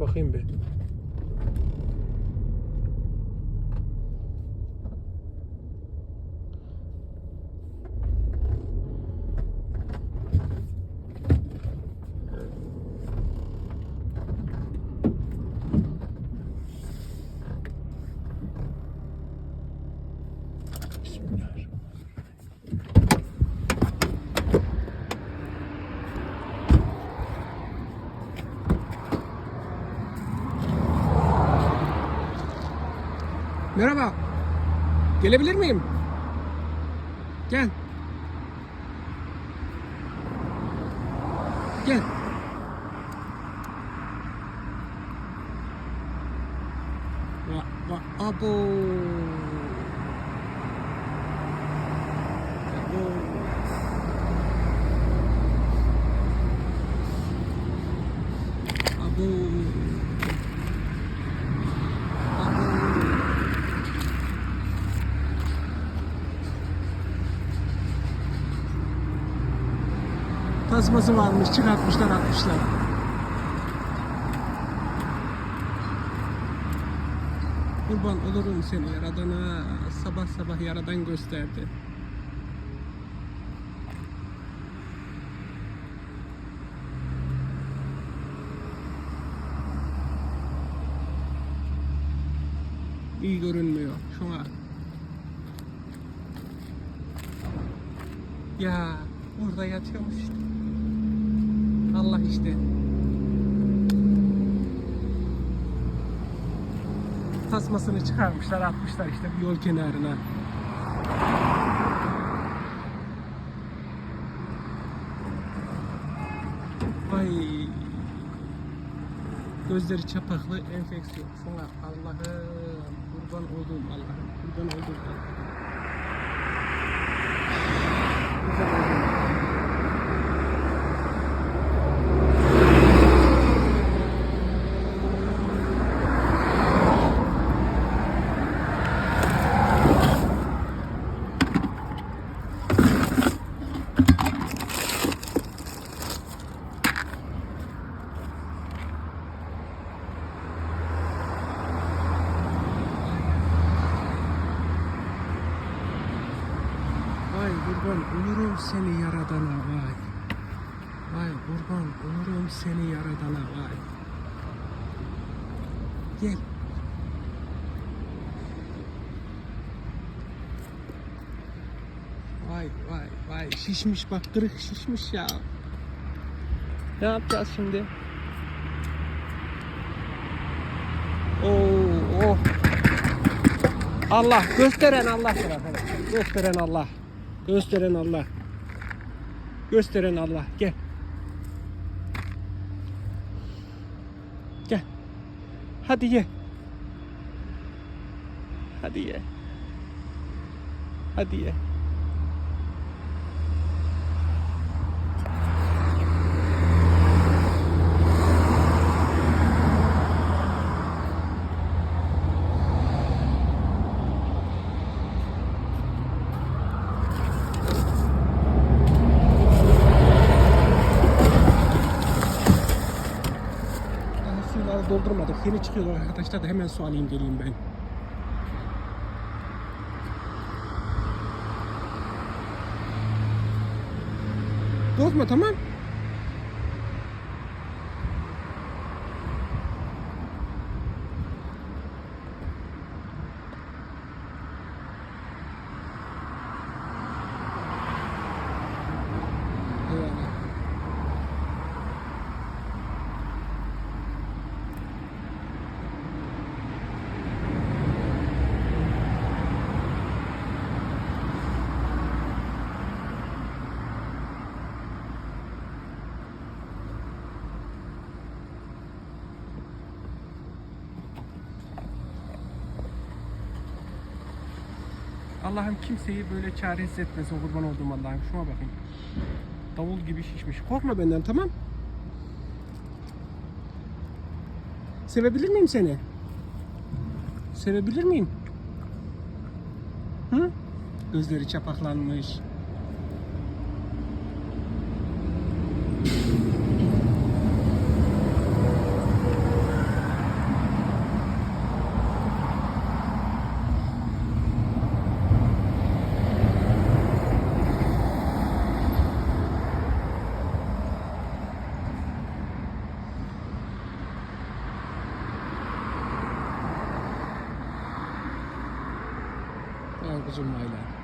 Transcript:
bakayım bir. Bismillahirrahmanirrahim. Merhaba. Gelebilir miyim? Gel. Gel. Va, abo. Abo. Abo. Abo. Tasması varmış çıkartmışlar atmışlar. Kurban olurum seni yaradana sabah sabah yaradan gösterdi. İyi görünmüyor şuna. Ya burada yatıyormuş işte. Allah işte. Tasmasını çıkarmışlar atmışlar işte bir yol kenarına. Ay. Gözleri çapaklı enfeksiyon. Allah'ım kurban oldum Allah'ım kurban oldum Allah'ım. Kurban oldum. Vay kurban olurum seni yaradana vay. Vay kurban olurum seni yaradana vay. Gel. Vay vay vay şişmiş bak kırık şişmiş ya. Ne yapacağız şimdi? Oo, oh. Allah gösteren Allah arkadaşlar. Gösteren Allah. Gösteren Allah. Gösteren Allah. Gel. Gel. Hadi ye. Hadi ye. Hadi ye. Doldurmadık. Yeni çıkıyorlar arkadaşlar da hemen su alayım geleyim ben. Korkma tamam. Allah'ım kimseyi böyle çaresiz etmesin kurban olduğum Allah'ım. Şuna bakın. Davul gibi şişmiş. Korkma benden tamam. Sevebilir miyim seni? Sevebilir miyim? Hı? Gözleri çapaklanmış. 就是买来。